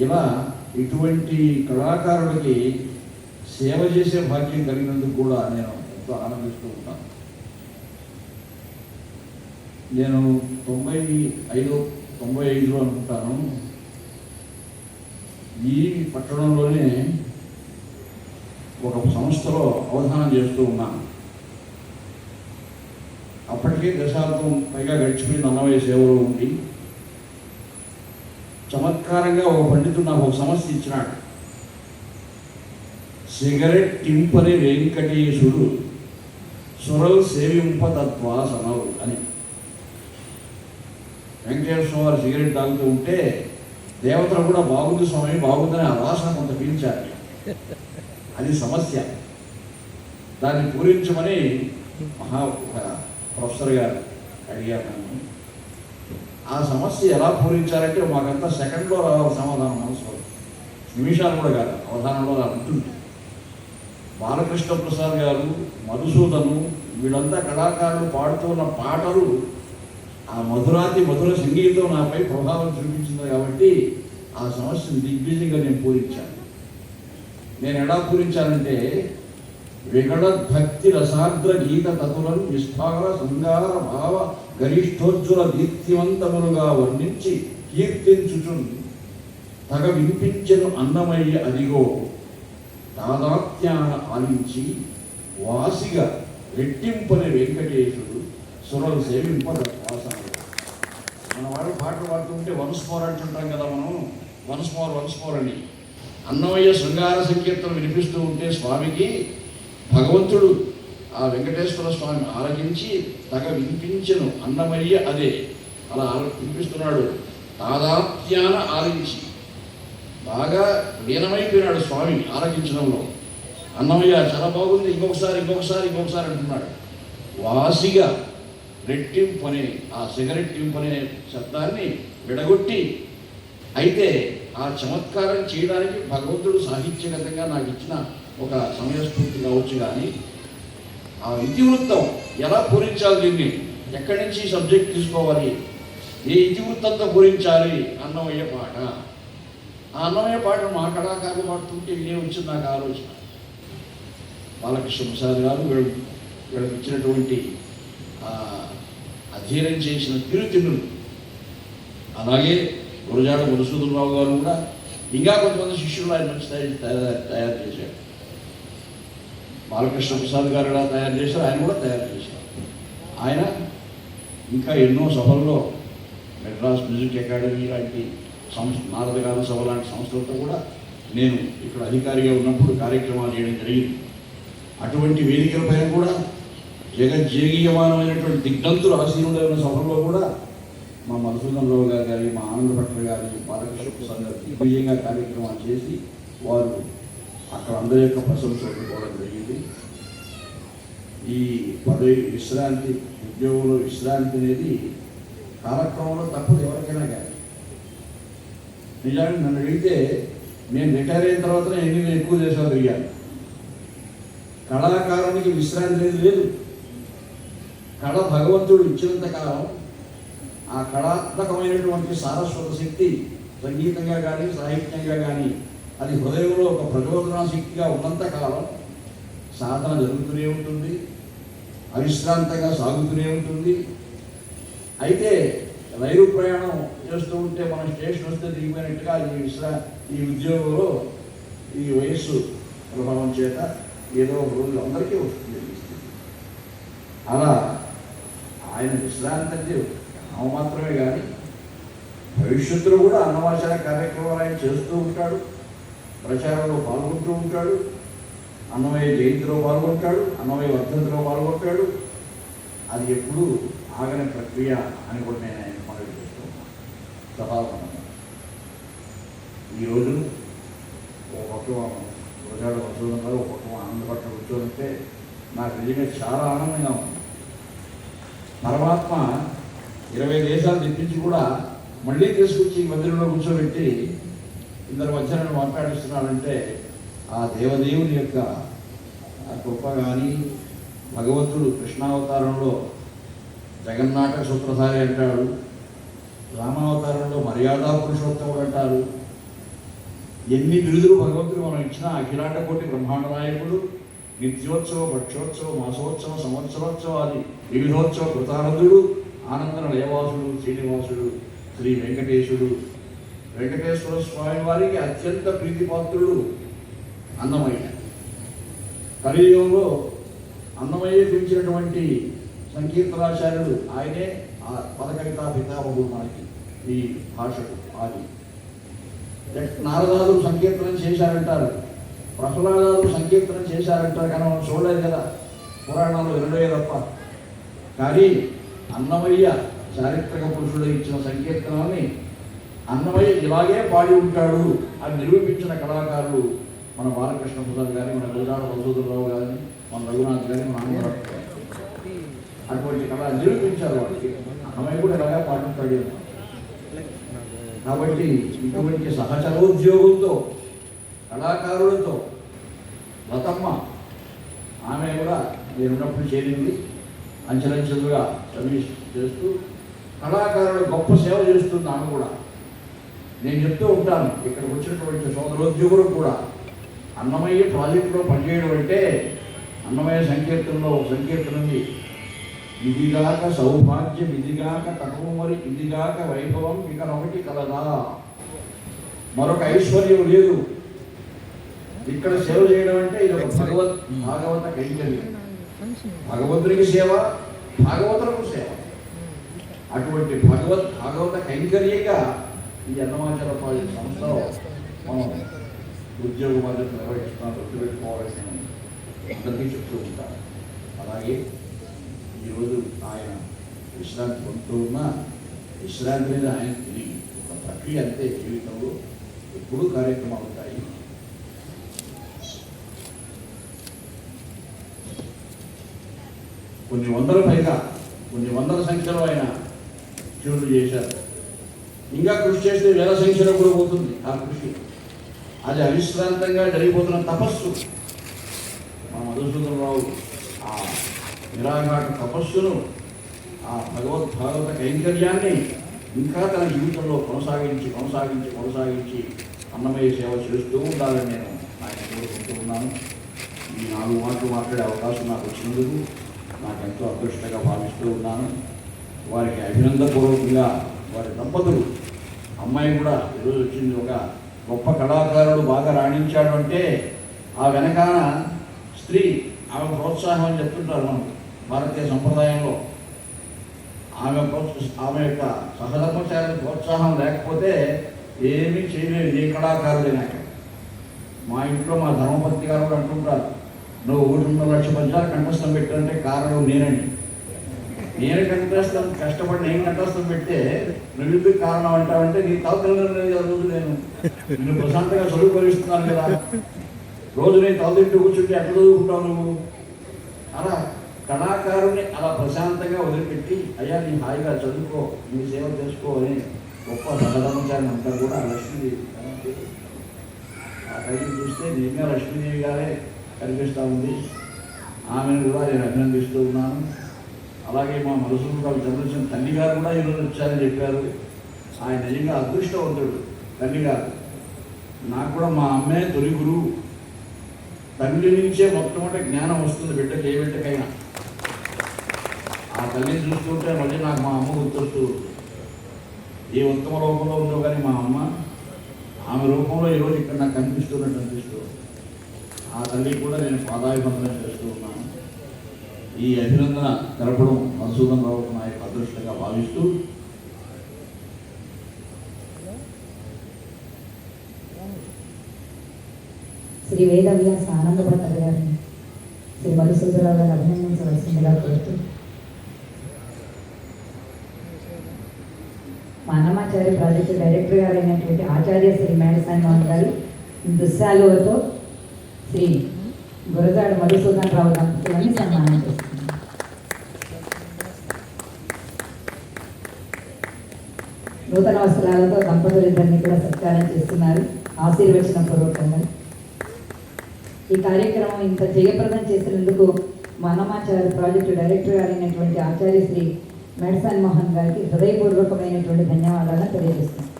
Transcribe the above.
ఇలా ఇటువంటి కళాకారులకి సేవ చేసే భాగ్యం కలిగినందుకు కూడా నేను ఎంతో ఆనందిస్తూ ఉంటాను. నేను తొంభై ఐదు తొంభై ఐదులో అనుకుంటాను. ఈ పట్టణంలోనే ఒక సంస్థలో అవధానం చేస్తూ ఉన్నాను. అప్పటికే దశాబ్దం పైగా గడిచిపోయి నలభై సేవలో ఉండి. చమత్కారంగా ఒక పండితుడు నాకు ఒక సమస్య ఇచ్చినాడు. సిగరెట్ టింపని వెంకటేశుడు సురల్ సేవింపతత్వాసనవు అని. వెంకటేశ్వర వారు సిగరెట్ తాగుతూ ఉంటే దేవతలు కూడా బాగుంది స్వామి బాగుందని ఆ వాసన కొంత పీల్చారు అది సమస్య. దాన్ని పూరించమని మహా ప్రొఫెసర్ గారు అడిగారు నన్ను. ఆ సమస్య ఎలా పూరించారంటే మాకంతా సెకండ్లో రావాలి సమాధానం మనసులో. నిమిషాలు కూడా కాదు అవధానంలో ఉంటుంది. బాలకృష్ణ ప్రసాద్ గారు మధుసూదను వీళ్ళంతా కళాకారులు పాడుతున్న పాటలు ఆ మధురాతి మధుర సంగీతం నాపై ప్రభావం చూపించింది కాబట్టి ఆ సమస్యను దిగ్విజయంగా నేను పూరించాను. నేను ఎలా పూరించానంటే వికట భక్తి రసాగ్ర గీత తతులను విస్తార శృంగార భావ గరిష్ఠోజ్వల దీప్తివంతములుగా వర్ణించి కీర్తించుచున్ తగ వినిపించను అన్నమయ్య అదిగో. తాదాత్యాన ఆలించి వాసిగా రెట్టింపని వెంకటేశుడు సురలు సేవింపద మన వాళ్ళు పాటలు పాడుతుంటే వన్స్ ఫోర్ అంటుంటాం కదా మనం. వన్స్ ఫోర్ వన్స్ ఫోర్ అని. అన్నమయ్య శృంగార సంకీర్తన వినిపిస్తూ ఉంటే స్వామికి భగవంతుడు ఆ వెంకటేశ్వర స్వామి ఆరగించి తగ వినిపించను. అన్నమయ్య అదే. అలా ఆల వినిపిస్తున్నాడు. తాదాప్యాన ఆలించి బాగా లీనమైపోయినాడు స్వామి ఆరగించడంలో అన్నమయ్య చాలా బాగుంది. ఇంకొకసారి ఇంకొకసారి ఇంకొకసారి అంటున్నాడు. వాసిగా రెట్టింపనే ఆ సిగరెట్ టింపనే శబ్దాన్ని విడగొట్టి అయితే ఆ చమత్కారం చేయడానికి భగవంతుడు సాహిత్యగతంగా నాకు ఇచ్చిన ఒక సమయస్ఫూర్తి కావచ్చు కానీ ఆ ఇతివృత్తం ఎలా పూరించాలి దీన్ని? ఎక్కడి నుంచి సబ్జెక్ట్ తీసుకోవాలి? ఏ ఇతివృత్తంతో పూరించాలి? అన్నమయ్య పాట. ఆ అన్నమయ్య పాట మా కళాకారులు పాడుతుంటే ఇదే వచ్చింది నాకు ఆలోచన. బాలకృష్ణ ప్రసాద్ గారు వీళ్ళు వీళ్ళకి ఇచ్చినటువంటి అధ్యయనం చేసిన తిరుతిన్నులు అలాగే గురజాడ మధుసూదనరావు గారు కూడా. ఇంకా కొంతమంది శిష్యులు ఆయన మంచి తయారు తయారు చేశారు. బాలకృష్ణ ప్రసాద్ గారు ఎలా తయారు చేశారు ఆయన కూడా తయారు చేశారు. ఆయన ఇంకా ఎన్నో సభల్లో మెడ్రాస్ మ్యూజిక్ అకాడమీ లాంటి సంస్థ నారదగాన సభ లాంటి సంస్థలతో కూడా నేను ఇక్కడ అధికారిగా ఉన్నప్పుడు కార్యక్రమాలు చేయడం జరిగింది. అటువంటి వేదికలపైన కూడా జగజ్జేగీయమానమైనటువంటి దిగ్ధంతులు ఆశీనుడైన సభల్లో కూడా మా మధుసూదన్ రావు గారు కానీ మా ఆనంద భట్ల గారి బాలకృష్ణ ప్రసాద్ గారు విజయంగా కార్యక్రమాలు చేసి వారు అక్కడ అందరి యొక్క ప్రశంసలు కూడా జరిగింది. ఈ పదవి విశ్రాంతి ఉద్యోగంలో విశ్రాంతి అనేది కాలక్రమంలో తప్పదు ఎవరికైనా కానీ. నిజానికి నన్ను అడిగితే నేను రిటైర్ అయిన తర్వాత ఎన్ని ఎక్కువ దేశాలు తిరిగాను. కళాకారునికి విశ్రాంతి అనేది లేదు. కళ భగవంతుడు ఇచ్చినంత కాలం ఆ కళాత్మకమైనటువంటి సారస్వత శక్తి సంగీతంగా కానీ సాహిత్యంగా కానీ అది హృదయంలో ఒక ప్రచోదనా శక్తిగా ఉన్నంతకాలం సాధన జరుగుతూనే ఉంటుంది అవిశ్రాంతంగా సాగుతూనే ఉంటుంది. అయితే రైలు ప్రయాణం చేస్తూ ఉంటే మనం స్టేషన్ వస్తే దిగిపోయినట్టుగా ఈ విశ్రా ఈ ఉద్యోగంలో ఈ వయస్సు ప్రభావం చేత ఏదో ఒక రోజు అందరికీ వస్తుంది. అలా ఆయన విశ్రాంతి అంటే నామ మాత్రమే కానీ భవిష్యత్తులో కూడా అన్నవాచార కార్యక్రమాలు ఆయన చేస్తూ ఉంటాడు. ప్రచారంలో పాల్గొంటూ ఉంటాడు. అన్నమయ్య జయంతిలో పాల్గొంటాడు. అన్నమయ్య వర్ధంతిలో పాల్గొంటాడు. అది ఎప్పుడూ ఆగని ప్రక్రియ అని కూడా నేను ఆయన మనవి చేస్తున్నాను సభాపంగా ఈరోజు ఒక పక్క రోజాడు వసూలం గారు ఒక పక్క ఆనందపట్ల కూర్చోనంటే నాకు నిజంగా చాలా ఆనందంగా ఉంది. పరమాత్మ ఇరవై దేశాలు తెప్పించి కూడా మళ్ళీ తీసుకొచ్చి ఈ మందిరంలో కూర్చోబెట్టి ఇద్దరు వచ్చారని మాట్లాడిస్తున్నాడంటే ఆ దేవదేవుని యొక్క గొప్ప కానీ భగవంతుడు కృష్ణావతారంలో జగన్నాటక సూత్రధారి అంటాడు రామావతారంలో మర్యాదా పురుషోత్తముడు అంటారు. ఎన్ని బిరుదులు భగవంతుడు మనం ఇచ్చినా అఖిలాట కోటి బ్రహ్మాండ నాయకుడు నిత్యోత్సవ పక్షోత్సవ మాసోత్సవ సంవత్సరోత్సవాది వివిధోత్సవ కృతానందుడు ఆనంద నిలయవాసుడు శ్రీనివాసుడు శ్రీ వెంకటేశుడు వెంకటేశ్వర స్వామి వారికి అత్యంత ప్రీతిపాత్రుడు అన్నమయ్య. కలియుగంలో అన్నమయ్య పిలిచినటువంటి సంకీర్తనాచార్యుడు ఆయనే ఆ పదకవిత పితామహుడు మనకి ఈ భాషకు ఆది. నారదాదు సంకీర్తనం చేశారంటారు. ప్రహ్లాదాలు సంకీర్తనం చేశారంటారు కానీ మనం చూడలేదు కదా. పురాణాలు వినడే తప్ప. కానీ అన్నమయ్య చారిత్రక పురుషుడు ఇచ్చిన సంకీర్తనాన్ని అన్నమయ్య ఇలాగే పాడి ఉంటాడు అని నిరూపించిన కళాకారులు మన బాలకృష్ణ ప్రసాద్ కానీ మన గురుగాడ మధుసూదరరావు కానీ మన రఘునాథ్ కానీ మన ఆంధ్ర అటువంటి కళ నిరూపించారు వాళ్ళకి అన్నమయ్య కూడా ఇలాగే పాడుంటాడు కాబట్టి ఇటువంటి సహచరోద్యోగులతో కళాకారులతో లతమ్మ ఆమె కూడా నేనున్నప్పుడు చేరింది. అంచెలంచెలుగా సర్వీస్ చేస్తూ కళాకారులు గొప్ప సేవ చేస్తుంది ఆమె కూడా. నేను చెప్తూ ఉంటాను ఇక్కడ వచ్చినటువంటి సోదరోద్యోగులు కూడా. అన్నమయ్య ప్రాజెక్టులో పనిచేయడం అంటే అన్నమయ్య సంకీర్తనలో ఒక సంకీర్తన ఉంది. ఇదిగాక సౌభాగ్యం ఇదిగాక తపముమరి ఇదిగాక వైభవం ఇక ఒకటి కలదా. మరొక ఐశ్వర్యం లేదు. ఇక్కడ సేవ చేయడం అంటే ఇది ఒక భగవత్ భాగవత కైంకర్యం. భగవంతునికి సేవ భాగవతులకు సేవ. అటువంటి భగవత్ భాగవత కైంకర్యంగా ఈ అన్నమాచల ప్రాజెక్ట్ సంస్థలో మనం ఉద్యోగ బాధ్యత నిర్వహిస్తున్నాం గుర్తుపెట్టుకోవాల్సిన అందరికీ చెప్తూ ఉంటారు. అలాగే ఈరోజు ఆయన విశ్రాంతి పొందుతూ ఉన్న విశ్రాంతి మీద ఆయన తిరిగి ఒక ప్రక్రియ అంతే జీవితంలో ఎప్పుడూ కార్యక్రమాలు ఉంటాయి. కొన్ని వందల పైగా కొన్ని వందల సంఖ్యలో ఆయన ట్యూన్లు చేశారు. ఇంకా కృషి చేస్తే వేల సంఖ్యలో కూడా పోతుంది. ఆ కృషి. అది అవిశ్రాంతంగా జరిగిపోతున్న తపస్సు. మా మధుసూదనరావు ఆ నిరాఘాట తపస్సును ఆ భగవద్ భాగవత కైంకర్యాన్ని ఇంకా తన జీవితంలో కొనసాగించి కొనసాగించి కొనసాగించి అన్నమయ్య సేవ చేస్తూ ఉండాలని నేను ఆయన కోరుకుంటూ ఉన్నాను. ఈ నాలుగు మాటలు మాట్లాడే అవకాశం నాకు వచ్చినందుకు నాకు ఎంతో అదృష్టంగా భావిస్తూ ఉన్నాను. వారికి అభినందనపూర్వకంగా వారి దంపతులు అమ్మాయి కూడా ఈరోజు వచ్చింది. ఒక గొప్ప కళాకారుడు బాగా రాణించాడు అంటే ఆ వెనకాల స్త్రీ ఆమె ప్రోత్సాహం అని చెప్తుంటారు మనం భారతీయ సంప్రదాయంలో. ఆమె ఆమె యొక్క సహధర్మచారి ప్రోత్సాహం లేకపోతే ఏమీ చేయలేదు. ఏ కళాకారుడైనాక మా ఇంట్లో మా ధర్మపతి గారు కూడా అంటుంటారు నువ్వు ఒకటిన్నర లక్ష పద్యాలు కంఠస్థం పెట్టంటే కారణం నేనండి. నేను కనిపిస్తాను కష్టపడి నేను కంఠస్థం పెడితే నువ్వు ఎందుకు కారణం అంటావంటే నీ తలతల్లి రోజు నేను. నిన్ను ప్రశాంతంగా చదువుకొనిస్తున్నాను కదా. రోజు నేను తలదింటూ కూర్చుంటే ఎట్లా చదువుకుంటావు నువ్వు? అలా కళాకారుని అలా ప్రశాంతంగా వదిలిపెట్టి అయ్యా నీ హాయిగా చదువుకో నీ సేవ చేసుకో అని గొప్ప సహధర్మచారిని అంతా కూడా లక్ష్మీదేవి ఆ పైకి చూస్తే నిజంగా లక్ష్మీదేవి గారే కనిపిస్తూ ఉంది. ఆమెను కూడా నేను అభినందిస్తూ ఉన్నాను. అలాగే మా మధుసూదరావు చంద్రశేఖర్ తల్లి గారు కూడా ఈరోజు వచ్చారని చెప్పారు. ఆయన నిజంగా అదృష్టవంతుడు తల్లి గారు నాకు కూడా మా అమ్మే తొలి గురువు. తల్లి నుంచే మొట్టమొదటి జ్ఞానం వస్తుంది బిడ్డకి ఏ బిడ్డకైనా. ఆ తల్లిని చూస్తుంటే మళ్ళీ నాకు మా అమ్మ గుర్తొస్తూ ఏ ఉత్తమ రూపంలో ఉందో కానీ మా అమ్మ ఆమె రూపంలో ఈరోజు ఇక్కడ నాకు కనిపిస్తున్నట్టు అనిపిస్తూ ఆ తల్లికి కూడా నేను పాదాభివందనం చేస్తూ ఉన్నాను. ఈ అభినందన తెలపడం మధుసూదన్ రావు నా యొక్క అదృష్టంగా భావిస్తూ శ్రీ వేదవ్యాస ఆనందపడతారు గారిని శ్రీ మధుసూదరావు గారిని అభినందించవలసిందిగా కోరుతూ మా అన్నమాచార్య ప్రాజెక్టు డైరెక్టర్ గారైనటువంటి ఆచార్య శ్రీ మేడసాని మోహన్ గారు దుస్సాలువతో శ్రీ గురజాడ మధుసూదన్ రావు దంపతులని సన్మానం చేస్తున్నారు నూతన వస్త్రాలతో దంపతులిద్దరిని కూడా సత్కారం చేస్తున్నారు. ఆశీర్వచన పూర్వకంగా. ఈ కార్యక్రమం ఇంత జయప్రదం చేసినందుకు మనమాచార్య ప్రాజెక్టు డైరెక్టర్ అయినటువంటి ఆచార్య శ్రీ మెడసాన్ మోహన్ గారికి హృదయపూర్వకమైనటువంటి ధన్యవాదాలను తెలియజేస్తున్నాను